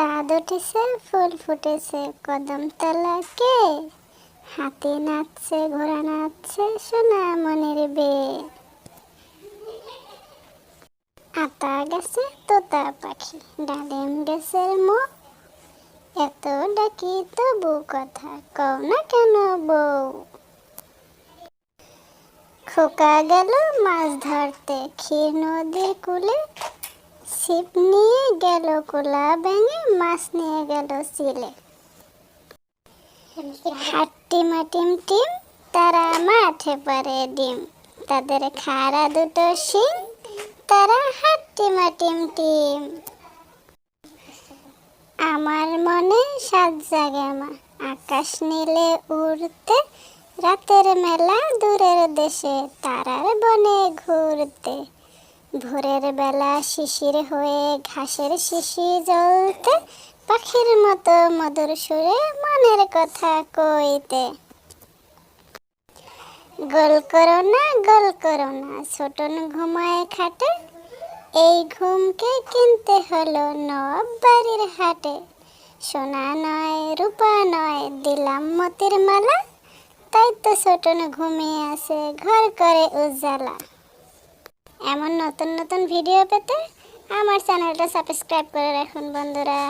চাঁদ উঠেছে, ফুল ফুটেছে, কদম তলাকে। হাতি নাচছে, ঘোড়া নাচছে, সোনা মনের বে আতা গেছে, তোতা পাখি, ডালিম গাছের মুখ এত ডাকি, তবু কথা কও না কেন বউ? খোকা গেল মাছ ধরতে, ক্ষীর নদীর কূলে ছিপ নিয়ে গেল কোলা ভেঙে মাছ নিয়ে গেল সিলে। হাট্টি মাটিম টিম, তারা মাঠে পারে ডিম। তাদের খাড়া দুটো শিং, তারা হাট্টি মাটিম টিম। আমার মনে সাত জাগে মা, আকাশ নীলে উড়তে, রাতের মেলা দূরের দেশে, তারার বনে ঘুরতে। ভোরের বেলা শিশির হয়ে ঘাসের শিশি জ্বলতে পাখির মতো মধুর সুরে মনের কথা কইতে। গোল করো না, গোল করো না, ছোটন ঘুমায় খাটে। এই ঘুমকে কিনতে হলো নব বাড়ির হাটে। সোনা নয়, রূপা নয়, দিলাম মতির মালা। তাই তো ছোটন ঘুমিয়ে আছে, ঘর করে উজালা। এমন নতুন নতুন ভিডিও পেতে আমার চ্যানেলটা সাবস্ক্রাইব করে রাখুন বন্ধুরা।